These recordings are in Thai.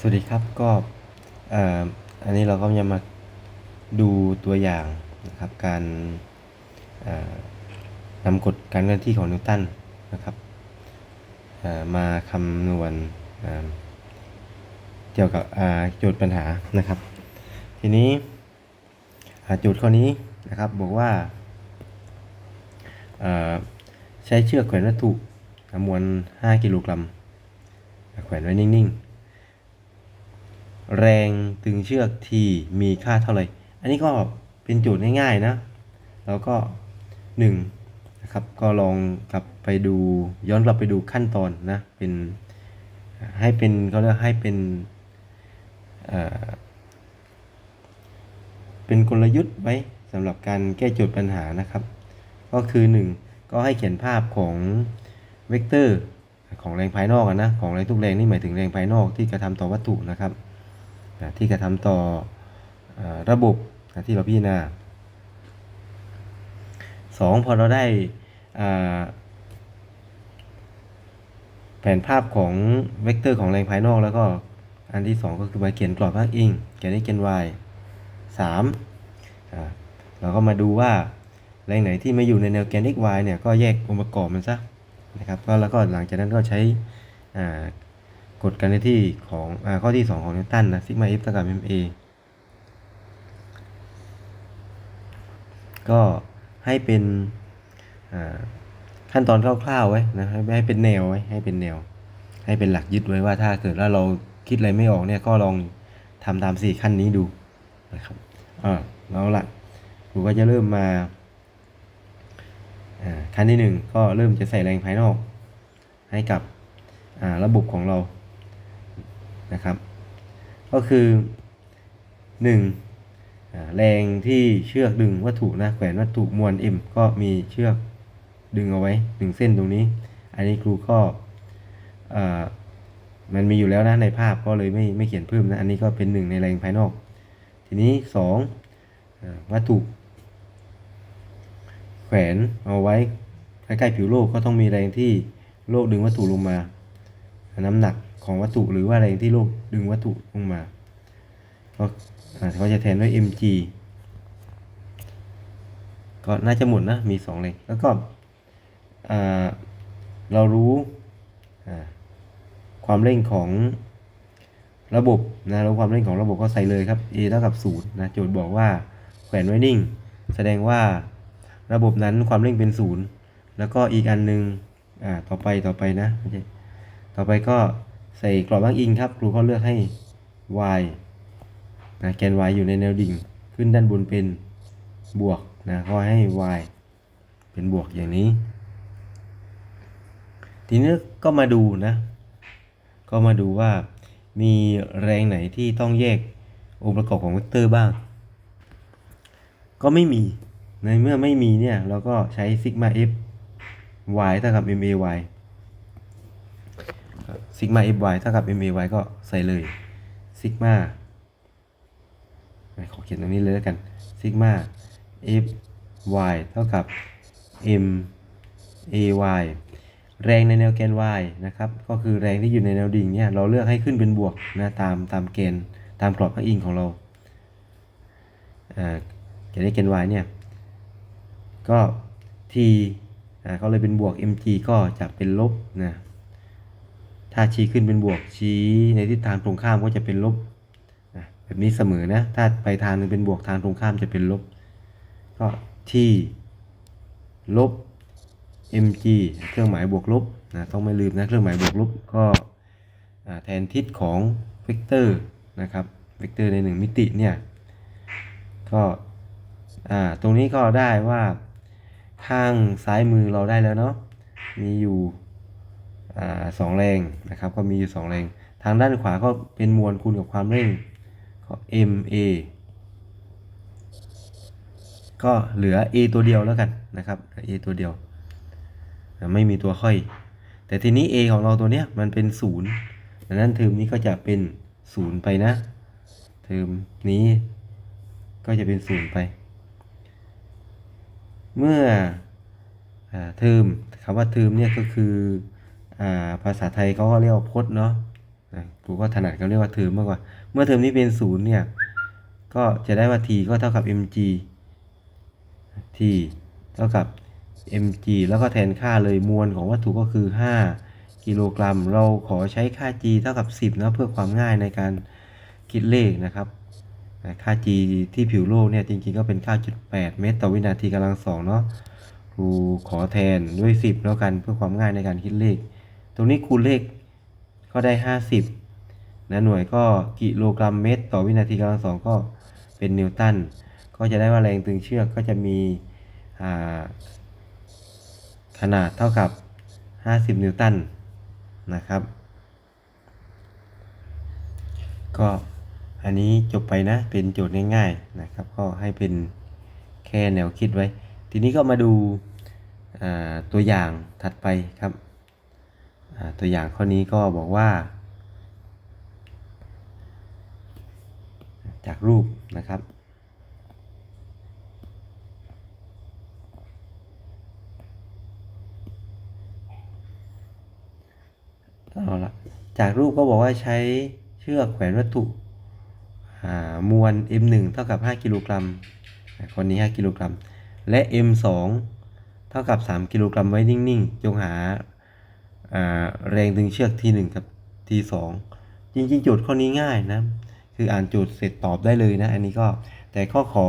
สวัสดีครับก็ออันนี้เราก็จะมาดูตัวอย่างนะครับการนำกฎการเคลื่อนที่ของนิวตันนะครับมาคำนวณเเกี่ยวกับโจทย์ปัญหานะครับ ทีนี้โจทย์ข้อนี้นะครับบอกว่าใช้เชือกแขวนวัตถุมวล 5 กิโลกรัมแขวนไว้นิ่งๆ แรงตึงเชือกทีมีค่าเท่าไหร่ อันนี้ก็เป็นโจทย์ง่ายๆนะ แล้วก็หนึ่งนะครับ ก็ลองกลับไปดูย้อนกลับไปดูขั้นตอนนะ เป็นให้เป็นเขาเรียกให้เป็นเป็นกลยุทธ์ไว้สำหรับการแก้โจทย์ปัญหานะครับ ก็คือ 1 ก็ให้เขียนภาพของเวกเตอร์ของแรงภายนอกนะ ของแรงทุกแรงนี่หมายถึงแรงภายนอกที่กระทำต่อวัตถุนะครับ อ่าที่กระทำต่ออระบบนะที่เราพิจารณาสองพอเราได้แผนภาพของเวกเตอร์ของแรงภายนอกแล้วก็อันที่สองก็คือมาเขียนกรอบอ้างอิงเขียน x เขียน y สามเราก็มาดูว่าแรงไหนที่ไม่อยู่ในแนวแกน x y เนี่ยก็แยกองค์ประกอบมันซะนะครับก็แล้วก็หลังจากนั้นก็ใช้อ่า กฎการเคลื่อนที่ของอข้อที่ 2 ของนิวตันนะซิกมา f เท่ากับ ma ก็ให้เป็นขั้นตอนคร่าวๆไว้นะให้เป็นแนวไว้ให้เป็นแนว ให้เป็นหลักยึดไว้ว่าถ้าเกิดว่าเราคิดอะไรไม่ออกเนี่ยก็ลองทำตามสี่ขั้นนี้ดูนะครับอ่าแล้วละครูก็จะเริ่มมาขั้นที่หนึ่งก็เริ่มจะใส่แรงภายนอก ให้กับระบบของเรา นะครับ ก็คือหนึ่งแรงที่เชือกดึงวัตถุนะแขวนวัตถุมวล m ก็มีเชือกดึงเอาไว้หนึ่งเส้นตรงนี้ อันนี้ครูก็มันมีอยู่แล้วนะในภาพก็เลยไม่ไม่เขียนเพิ่มนะ อันนี้ก็เป็นหนึ่งในแรงภายนอก ทีนี้สองวัตถุ แขวนเอาไว้ใกล้ๆผิวโลกก็ต้องมีแรงที่โลกดึงวัตถุลงมา น้ำหนัก ของวัตถุหรือว่าแรงที่โลกดึงวัตถุลงมาก็เขาจะแทนด้วย mg ก็น่าจะหมดนะ มีสองแรงแล้วก็เรารู้ความเร่งของระบบนะแล้วความเร่งของระบบก็ใส่เลยครับ a เท่ากับ0นะโจทย์บอกว่าแขวนไว้นิ่ง แสดงว่าระบบนั้นความเร่งเป็นศูนย์แล้วก็อีกอันหนึงอ่าต่อไปต่อไปนะ ต่อไปก็ ใส่กรอบอ้างอิงครับ ครูเขาเลือกให้ y นะแกน y อยู่ในแนวดิ่ง ขึ้นด้านบนเป็นบวกนะก็ให้ y เป็นบวกอย่างนี้ ทีนี้ก็มาดูนะ ก็มาดูว่ามีแรงไหนที่ต้องแยกองค์ประกอบของเวกเตอร์บ้าง ก็ไม่มี ในเมื่อไม่มีเนี่ย เราก็ใช้ซิกมา f y เท่ากับ m a y ซิกมา f y เท่ากับ my ก็ใส่เลยซิกมาขอเขียนตรงนี้เลยแล้วกันซิกมา f y เท่ากับ m a y แรงในแนวแกน y นะครับ ก็คือแรงที่อยู่ในแนวดิ่งเนี่ยเราเลือกให้ขึ้นเป็นบวกนะตามตามเกณฑ์ตามกรอบพระอิงของเราจะได้เกณฑ์ y เนี่ย ก็ t อ่าเขาเลยเป็นบวก mg ก็จะเป็นลบนะ ถ้าชี้ขึ้นเป็นบวกชี้ในทิศทางตรงข้ามก็จะเป็นลบแบบนี้เสมอนะ ถ้าไปทางนึงเป็นบวกทางตรงข้ามจะเป็นลบ ก็ t ลบ mg เครื่องหมายบวกลบนะต้องไม่ลืมนะเครื่องหมายบวกลบก็แทนทิศของเวกเตอร์นะครับเวกเตอร์ในหนึ่งมิติเนี่ยก็ตรงนี้ก็ได้ว่าข้างซ้ายมือเราได้แล้วเนาะมีอยู่ สองแรงนะครับก็มีอยู่สองแรง ทางด้านขวาก็เป็นมวลคูณกับความเร่งก็ ma ก็เหลือ a ตัวเดียวแล้วกันนะครับเหลือ a ตัวเดียว ไม่มีตัวค่อย แต่ทีนี้ a ของเราตัวเนี้ยมันเป็นศูนย์ดังนั้นเทอมนี้ก็จะเป็นศูนย์ไปนะเทอมนี้ก็จะเป็นศูนย์ไป เมื่ออเทอมคำว่าเทอมเนี่ยก็คือ ภาษาไทยเขาก็เรียกว่าพจน์เนาะนะครูก็ถนัดเขาเรียกว่าเทอมมากกว่า เมื่อเทอมนี้เป็นศูนย์เนี่ย ก็จะได้ว่า t ก็เท่ากับ mg t เท่ากับ mg แล้วก็แทนค่าเลยมวลของวัตถุก็คือ 5 กิโลกรัม เราขอใช้ค่า g เท่ากับ 10นะเพื่อความง่ายในการคิดเลขนะครับ ค่า g ที่ผิวโลกเนี่ยจริงๆก็เป็น 9.8 เมตรต่อวินาทีกำลังสองเนาะครูขอแทนด้วย 10 แล้วกันเพื่อความง่ายในการคิดเลข ตรงนี้คูณเลขก็ได้ 50นะหน่วยก็กิโลกรัมเมตร ต่อวินาทีกำลังสองก็เป็นนิวตัน ก็จะได้ว่าแรงตึงเชือกก็จะมีขนาดเท่ากับ 50 นิวตันนะครับ ก็อันนี้จบไปนะเป็นโจทย์ง่ายๆนะครับ ก็ให้เป็นแค่แนวคิดไว้ ทีนี้ก็มาดูาตัวอย่างถัดไปครับ ตัวอย่างข้อนี้ก็บอกว่า จากรูปนะครับเอาละจากรูปก็บอกว่าใช้เชือกแขวนวัตถุมวล m1 เท่ากับ 5 กิโลกรัมคนนี้ 5 กิโลกรัม และ m2 เท่ากับ 3 กิโลกรัมไว้นิ่ง ๆ จงหา แรงดึงเชือก t1 กับ t2 จริงๆโจทย์ข้อนี้ง่ายนะ คืออ่านโจทย์เสร็จตอบได้เลยนะ อันนี้ก็แต่ข้อขอ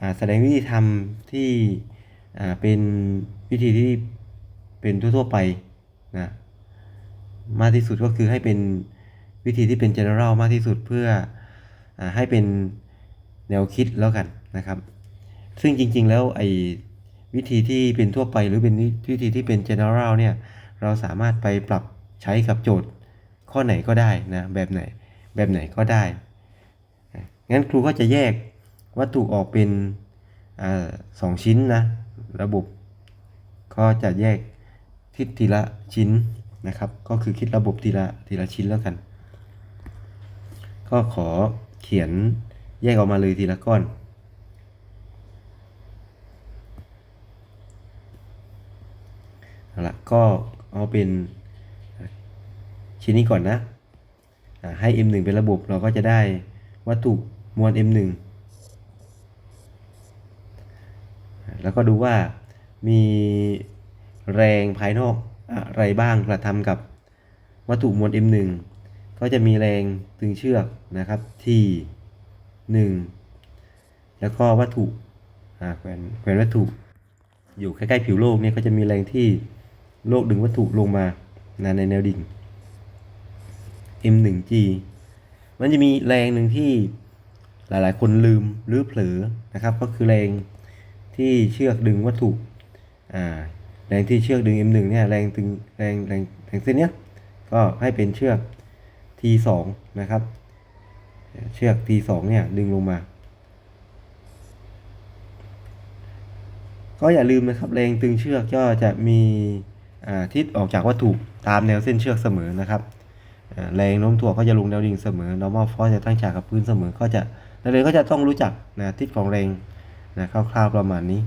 อแสดงวิธีทำที่เป็นวิธีที่เป็นทั่วๆไปนะมากที่สุดก็คือให้เป็นวิธีที่เป็น general มากที่สุดเพื่ออให้เป็นแนวคิดแล้วกันนะครับ ซึ่งจริงๆแล้วไอ้วิธีที่เป็นทั่วไปหรือเป็นวิธีที่เป็น general เนี่ย เราสามารถไปปรับใช้กับโจทย์ข้อไหนก็ได้นะแบบไหนแบบไหนก็ได้ งั้นครูก็จะแยกวัตถุออกเป็นอสองชิ้นนะ ระบบก็จะแยกทิศทีละชิ้นนะครับ ก็คือคิดระบบทีละทีละชิ้นแล้วกัน ก็ขอเขียนแยกออกมาเลยทีละก้อนเอาละก็ เอาเป็นชิ้นนี้ก่อนนะให้ m1 เป็นระบบเราก็จะได้วัตถุมวล m1 อ่าแล้วก็ดูว่ามีแรงภายนอกอะไรบ้างกระทำกับวัตถุมวล m1 ก็จะมีแรงตึงเชือกนะครับที่1แล้วก็วัตถุแขวนแขวนวัตถุ อยู่ใกล้ๆผิวโลกเนี่ยก็จะมีแรงที่ โลกดึงวัตถุลงมานะในแนวดิ่ง m1g มันจะมีแรงหนึ่งที่หลายๆ คนลืมหรือเผลอนะครับ ก็คือแรงที่เชือกดึงวัตถุอ่าแรงที่เชือกดึง m1 เนี่ยแรงตึงแรงแรงแรงเส้นเนี้ยก็ให้เป็นเชือก t2 นะครับ เชือก t2 เนี่ยดึงลงมา ก็อย่าลืมนะครับแรงตึงเชือกก็จะมี ทิศออกจากวัตถุตามแนวเส้นเชือกเสมอนะครับแรงโน้มถ่วงก็จะลงแนวดิ่งเสมอ normal force จะตั้งฉากกับพื้นเสมอ ก็จะนักเรียนก็จะต้องรู้จักนะทิศของแรงนะคร่าวๆประมาณนี้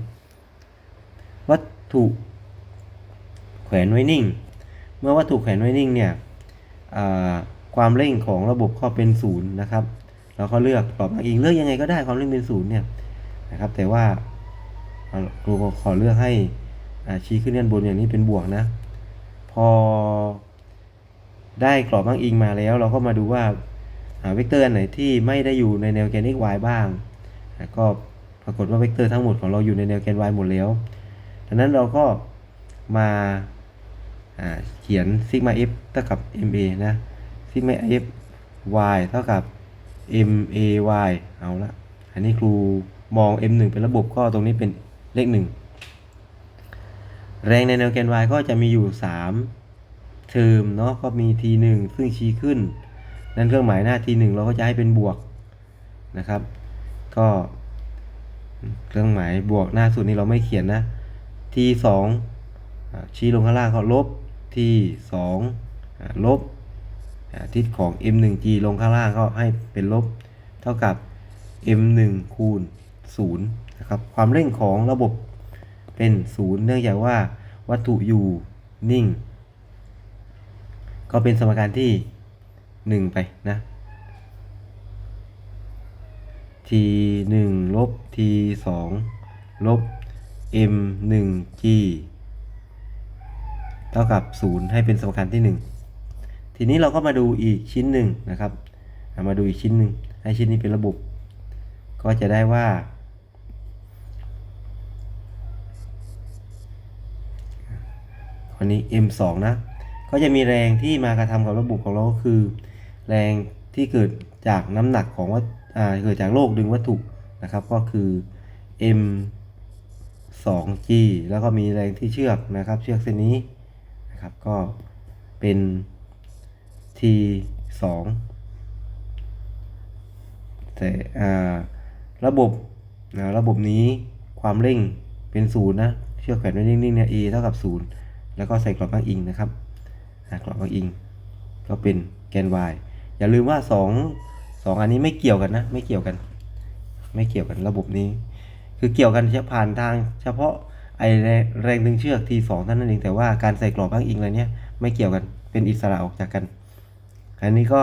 วัตถุแขวนไว้นิ่ง เมื่อวัตถุแขวนไว้นิ่งเนี่ยความเร่งของระบบก็เป็นศูนย์นะครับเราก็เลือกกรอบอ้างอิงเลือกยังไงก็ได้ความเร่งเป็นศูนย์เนี่ยนะครับ แต่ว่าครูขอเลือกให้ ชี้ขึ้นด้านบนอย่างนี้เป็นบวกนะ พอได้กรอบอ้างอิงมาแล้ว เราก็มาดูว่าเวกเตอร์อันไหนที่ไม่ได้อยู่ในแนวแกน x y บ้าง ก็ปรากฏว่าเวกเตอร์ทั้งหมดของเราอยู่ในแนวแกน y หมดแล้วดังนั้นเราก็มาาเขียนซิกมา f เท่ากับ ma นะซิกมา f y เท่ากับ ma y เอาละ อันนี้ครูมอง m1 เป็นระบบก็ตรงนี้เป็นเลขหนึ่ง แรงในแนวแกน y ก็จะมีอยู่ 3 เทอมเนาะก็มี t1 ซึ่งชี้ขึ้น นั่นเครื่องหมายหน้า t1 เราก็จะให้เป็นบวกนะครับ ก็เครื่องหมายบวกหน้าสุดนี้เราไม่เขียนนะ t2 อ่าชี้ลงข้างล่างก็ลบ t2 อ่าลบทิศของ m1g ลงข้างล่างก็ให้เป็นลบ เท่ากับ m1 คูณ0นะครับความเร่งของระบบ เป็น0เนื่องจากว่าวัตถุอยู่นิ่ง ก็เป็นสมการที่ 1 ไปนะ t 1ลบ t 2ลบ m 1 g เท่ากับ 0 ให้เป็นสมการที่ 1 ทีนี้เราก็มาดูอีกชิ้นหนึ่งนะครับามาดูอีกชิ้นหนึ่งให้ชิ้นนี้เป็นระบบ ก็จะได้ว่า วันนี้ m2 นะ ก็จะมีแรงที่มากระทำกับระบบของเราก็คือ แรงที่เกิดจากน้ำหนักของวัตอ่าเกิดจากโลกดึงวัตถุนะครับ ก็คือ m 2 g แล้วก็มีแรงที่เชือกนะครับ เชือกเส้นนี้นะครับก็เป็น t 2แต่อ่าระบบนะระบบนี้ความเร่งเป็นศูนย์นะ เชือกแขวนไว้นิ่งๆเนี่ย a เท่ากับ0 แล้วก็ใส่กรอบอ้างอิงนะครับกรอบอ้างอิง ก็เป็นแกน y อย่าลืมว่า 2 2 อันนี้ไม่เกี่ยวกันนะ ไม่เกี่ยวกัน ไม่เกี่ยวกันระบบนี้ คือเกี่ยวกันเฉพาะผ่านทาง เฉพาะไอแรงแรงดึงเชือก T2 เท่านั้นเองแต่ว่าการใส่กรอบอ้างอิงอะไรเนี้ยไม่เกี่ยวกันเป็นอิสระออกจากกัน อันนี้ก็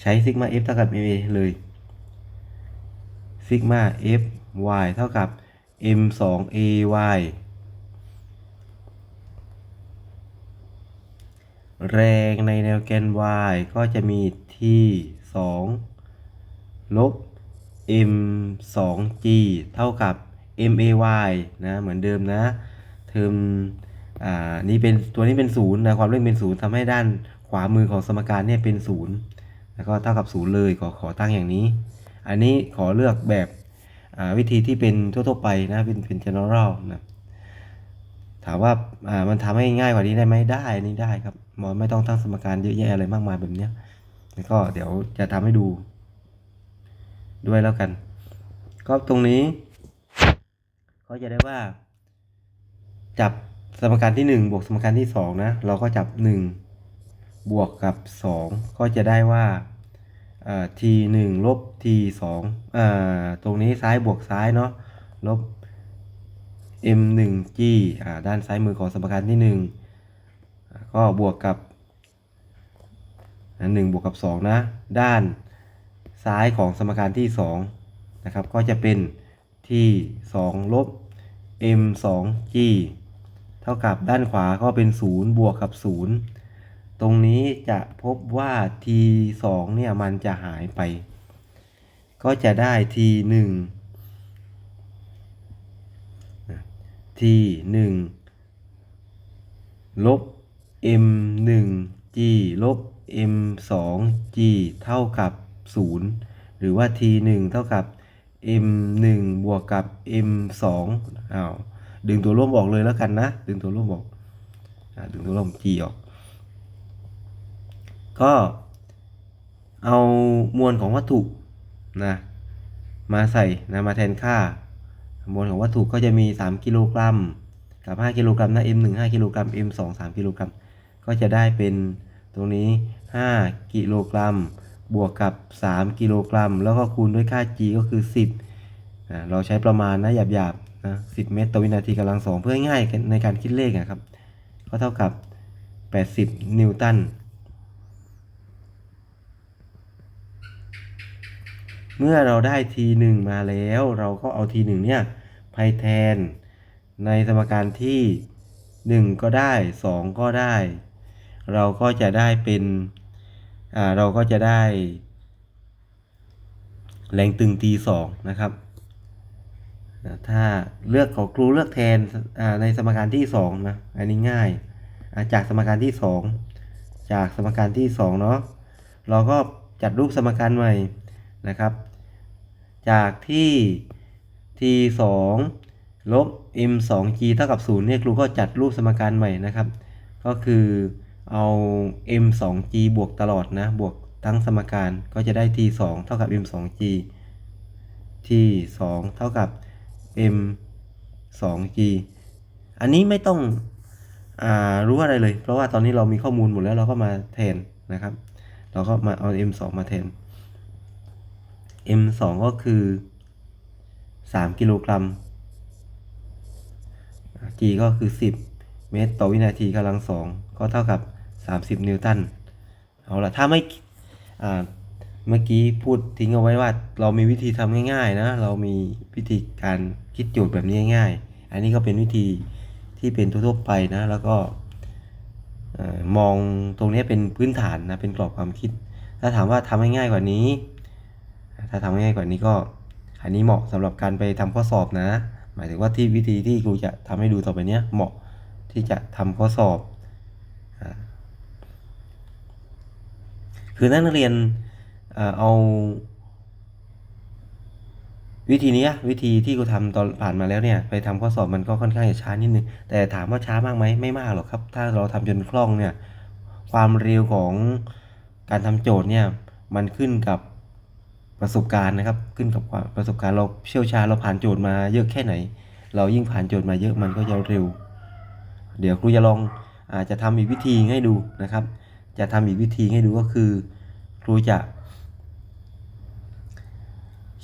ใช้ซิกมา f เท่ากับ ma เลยซิกมา f y เท่ากับ m 2 a y แรงในแนวแกน y ก็จะมี t 2ลบ m 2 g เท่ากับ m a y นะเหมือนเดิมนะเทอมอ่านี้เป็นตัวนี้เป็นศูนย์นะความเร่งเป็นศูนย์ทำให้ด้านขวามือของสมการเนี่ยเป็นศูนย์แล้วก็เท่ากับศูนย์เลยขอขอตั้งอย่างนี้ อันนี้ขอเลือกแบบ วิธีที่เป็นทั่วๆไปนะเป็นเป็น general นะถามว่าามันทำให้ง่ายกว่านี้ได้ไหมได้นี่ได้ครับหมอไม่ต้องตั้งสมการเยอะแยะอะไรมากมายแบบเนี้ยแล้วก็เดี๋ยวจะทำให้ดู ด้วยแล้วกัน ก็ตรงนี้ก็จะได้ว่า จับสมการที่ 1 บวกสมการที่ 2 นะ เราก็จับ 1 บวกกับ 2 ก็จะได้ว่า t 1ลบ t 2อ่าตรงนี้ซ้ายบวกซ้ายเนาะลบ m 1 g อ่าด้านซ้ายมือของสมการที่1อ่าก็บวกกับหนึ่งบวกกับ 2 นะ ด้านซ้ายของสมการที่ 2 นะครับ ก็จะเป็น t 2ลบ m 2 g เท่ากับด้านขวาก็เป็น 0 บวกกับ 0 ตรงนี้จะพบว่า t 2เนี่ยมันจะหายไป ก็จะได้ t 1 t 1ลบ m 1 g ลบ m 2 g เท่ากับ 0 หรือว่า t 1เท่ากับ m 1บวกกับ m 2อ้าวดึงตัวร่วมออกเลยแล้วกันนะ ดึงตัวร่วมออกอดึงตัวร่วม g ออก ก็เอามวลของวัตถุนะมาใส่นะมาแทนค่า มวลของวัตถุก็จะมี 3 กิโลกรัม กับ 5 กิโลกรัมนะ M 1 5กิโลกรัม M 2 3กิโลกรัม ก็จะได้เป็นตรงนี้ 5 กิโลกรัม บวกกับ 3 กิโลกรัม แล้วก็คูณด้วยค่า G ก็คือ 10อ่าเราใช้ประมาณนะหยาบๆนะ10 เมตรต่อวินาทีกำลังสองเพื่อง่ายในการคิดเลขนะครับ ก็เท่ากับ 80 นิวตัน เมื่อเราได้ t 1มาแล้ว เราก็เอา t 1เนี่ยไปแทนในสมการที่ 1 ก็ได้ 2 ก็ได้ เราก็จะได้เป็นอ่าเราก็จะได้ แรงตึง t 2นะครับถ้าเลือกของครูเลือกแทนอ่าในสมการที่2นะอันนี้ง่ายาจากสมการที่ 2 จากสมการที่2เนาะเราก็จัดรูปสมการใหม่นะครับ จากที่ t 2ลบ m 2 g เท่ากับ0เนี่ยครูก็จัดรูปสมการใหม่นะครับ ก็คือเอา m 2 g บวกตลอดนะ บวกทั้งสมการก็จะได้ t 2เท่ากับ m 2 g t 2เท่ากับ m 2 g อันนี้ไม่ต้องอารู้อะไรเลย เพราะว่าตอนนี้เรามีข้อมูลหมดแล้วเราก็มาแทนนะครับ เราก็มาเอา m 2มาแทน m 2ก็คือ 3 กิโลกรัม g ก็คือ 10 เมตรต่อวินาทีกำลังสองก็เท่ากับ 30 นิวตัน เอาละถ้าไม่เมื่อกี้พูดทิ้งเอาไว้ว่า เรามีวิธีทำง่าย ๆ นะ เรามีวิธีการคิดโจทย์แบบนี้ง่ายๆอันนี้ก็เป็นวิธีที่เป็นทั่วๆไปนะ แล้วก็มองตรงนี้เป็นพื้นฐานนะ เป็นกรอบความคิด ถ้าถามว่าทำให้ง่ายกว่านี้ ถ้าทำให้ง่ายกว่านี้ก็ อันนี้เหมาะสำหรับการไปทำข้อสอบนะ หมายถึงว่าที่วิธีที่ครูจะทำให้ดูต่อไปเนี้ยเหมาะที่จะทำข้อสอบ คือนักเรียนเอาวิธีนี้วิธีที่ครูทำตอนผ่านมาแล้วเนี่ยไปทำข้อสอบมันก็ค่อนข้างจะช้านิดนึงแต่ถามว่าช้ามากไหมไม่มากหรอกครับ ถ้าเราทำจนคล่องเนี่ยความเร็วของการทำโจทย์เนี่ยมันขึ้นกับ ประสบการณ์นะครับ ขึ้นกับความประสบการณ์เราเชี่ยวชาญเราผ่านโจทย์มาเยอะแค่ไหน เรายิ่งผ่านโจทย์มาเยอะมันก็จะเร็ว เดี๋ยวครูจะลองอาจจะทำอีกวิธีให้ดูนะครับ จะทำอีกวิธีให้ดูก็คือ ครูจะ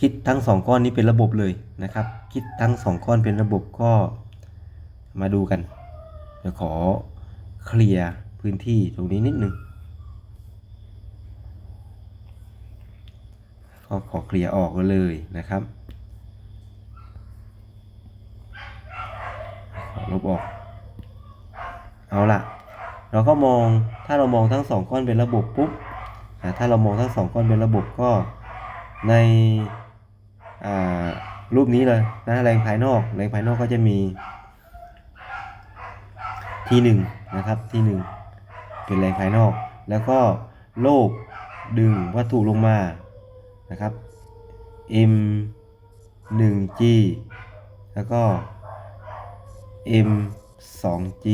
คิดทั้งสองก้อนนี้เป็นระบบเลยนะครับ คิดทั้งสองก้อนเป็นระบบก็มาดูกันเดี๋ยวขอเคลียร์พื้นที่ตรงนี้นิดนึง ก็ขอเคลียร์ออกกันเลยนะครับลบออก เอาละเราก็มองถ้าเรามองทั้งสองก้อนเป็นระบบปุ๊บถ้าเรามองทั้งสองก้อนเป็นระบบก็ในรูปนี้เลยนะแรงภายนอกแรงภายนอกก็จะมี ทีหนึ่งนะครับทีหนึ่งเป็นแรงภายนอก แล้วก็โลกดึงวัตถุลงมา นะครับ m 1 g แล้วก็ m 2 g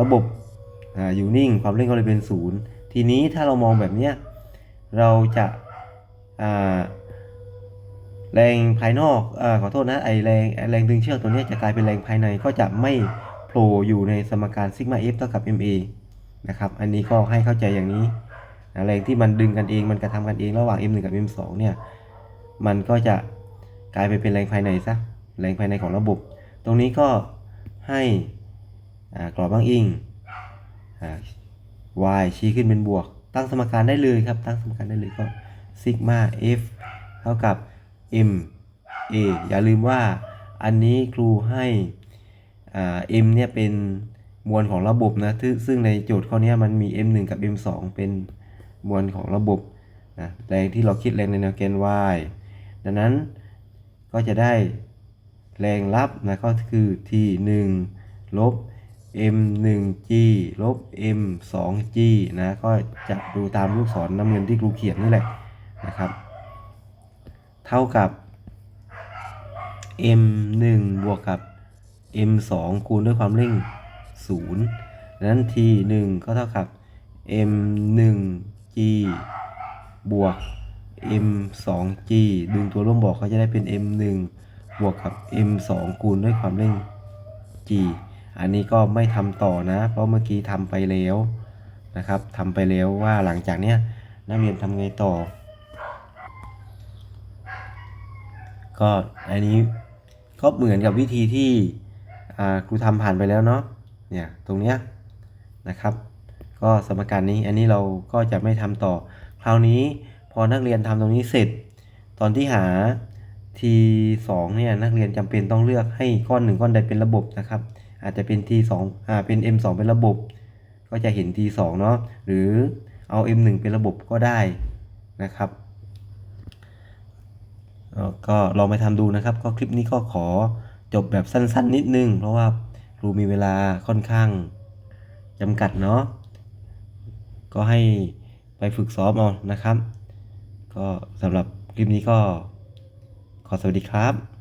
ระบบออยู่นิ่งความเร่งก็เลยเป็นศูนย์ทีนี้ถ้าเรามองแบบนี้เราจะแรงภายนอกอขอโทษนะไอแรงแรงดึงเชือกตัวนี้จะกลายเป็นแรงภายในก็จะไม่โผล่อยู่ในสมการซิกมา f เท่ากับ ma นะครับ อันนี้ก็ให้เข้าใจอย่างนี้ แรงที่มันดึงกันเองมันกระทำกันเองระหว่าง m1 กับ m2 เนี่ยมันก็จะกลายไปเป็นแรงภายในซะแรงภายในของระบบ ตรงนี้ก็ให้กรอบบ้างอิงอ y ชี้ขึ้นเป็นบวก ตั้งสมการได้เลยครับ ตั้งสมการได้เลยก็ซิกมา f เท่ากับ m a อย่าลืมว่าอันนี้ครูให้อ่า m เนี่ยเป็นมวลของระบบนะซึ่งซึ่งในโจทย์ข้อนี้มันมี m 1กับ m 2เป็น มวลของระบบนะแรงที่เราคิดแรงในแนวแกน y ดังนั้นก็จะได้แรงรับนะก็คือ t 1ลบ m 1 g ลบ m 2 g นะก็จะดูตามลูกศรน้ำเงินที่ครูเขียนนี่แหละนะครับ เท่ากับ m 1บวกกับ m 2คูณด้วยความเร่ง0ดังนั้น t 1ก็เท่ากับ m 1 g บวก m 2 g ดึงตัวร่วมบอกก็จะได้เป็น m 1บวกกับ m 2คูณด้วยความเร่ง g อันนี้ก็ไม่ทำต่อนะ เพราะเมื่อกี้ทำไปแล้วนะครับทำไปแล้วว่าหลังจากเนี้ยนักเรียนทำไงต่อ ก็อันนี้ก็เหมือนกับวิธีที่ครูทำผ่านไปแล้วเนาะเนี่ยตรงเนี้ยนะครับ ก็สมการนี้อันนี้เราก็จะไม่ทำต่อ คราวนี้พอนักเรียนทำตรงนี้เสร็จ ตอนที่หา t 2 เนี่ยนักเรียนจำเป็นต้องเลือกให้ก้อนหนึ่งก้อนใดเป็นระบบนะครับ อาจจะเป็น t 2 อ่าเป็น m 2 เป็นระบบ ก็จะเห็น t 2 เนาะหรือเอา m 1 เป็นระบบก็ได้นะครับก็ลองไปทำดูนะครับ ก็คลิปนี้ก็ขอจบแบบสั้นๆ นิดนึง เพราะว่าครูมีเวลาค่อนข้างจำกัดเนาะ ก็ให้ไปฝึกซ้อมเอานะครับ ก็สำหรับคลิปนี้ก็ขอสวัสดีครับ